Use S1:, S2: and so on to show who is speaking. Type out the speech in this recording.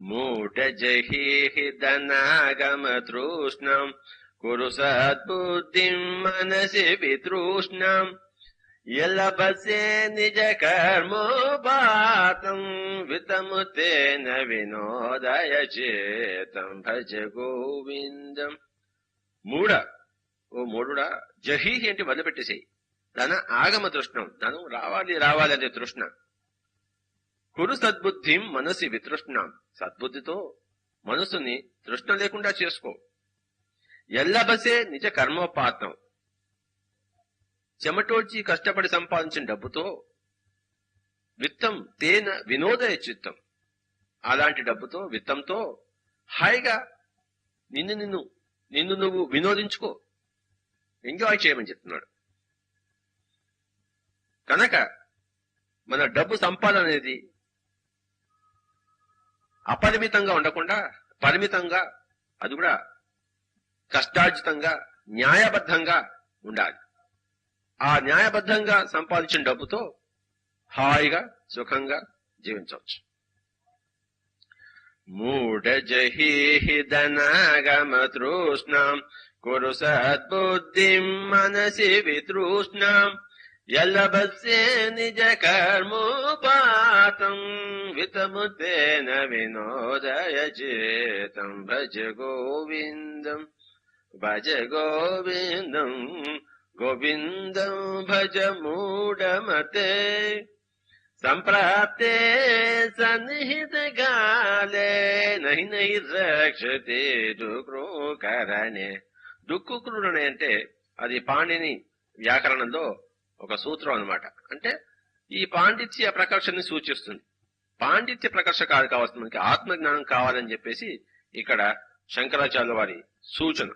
S1: మూఢజహీహి ధనాగమతృష్ణం కురు సద్బుద్ధిం మనసి వితృష్ణం ఎలబసే నిజ కర్మోపాతం వితముతేన వినోదయ చేతం భజ గోవిందం మూడ ఓ మూడుడా జహీహి అంటే వదిలిపెట్టేసేయి ధన ఆగమ తృష్ణం ధనం రావాలి రావాలి అనే తృష్ణ. కురు సద్బుద్ధి మనసి వితృష్ణ. సద్బుద్ధితో మనసుని తృష్ణ లేకుండా చేసుకో. ఎల్లబసే నిజ కర్మోపాతం చెమటోడ్చి కష్టపడి సంపాదించిన డబ్బుతో విత్తం తేన వినోదయ చిత్తం. అలాంటి డబ్బుతో విత్తంతో హాయిగా నిన్ను నిన్ను నిన్ను నువ్వు వినోదించుకో. ఎంజాయ్ చేయమని చెప్తున్నాడు. కనుక మన డబ్బు సంపాదన అనేది అపరిమితంగా ఉండకుండా పరిమితంగా అది కూడా కష్టార్జితంగా న్యాయబద్ధంగా ఉండాలి. ఆ న్యాయబద్ధంగా సంపాదించిన డబ్బుతో హాయిగా సుఖంగా జీవించవచ్చు. మూఢజహీహి కురు సద్బుద్ధిం మనసి వితృష్ణం ఎల్లబస్సే నిజ కర్మోప వితముతేన వినోదయ చేతం భజ గోవిందం భజ గోవిందం గోవిందం భజ మూఢమతే. సంప్రాప్తే సన్నిహిత గాలే నహి నహి రక్షతే దుఃఖరణే దుఃఖుకురుడనే అంటే అది పాణిని వ్యాకరణంలో ఒక సూత్రం అన్నమాట. అంటే ఈ పాండిత్య ప్రకర్షని సూచిస్తుంది. పాండిత్య ప్రకర్ష కాదు కావాల్సింది మనకి ఆత్మజ్ఞానం కావాలని చెప్పేసి ఇక్కడ శంకరాచార్య వారి సూచన.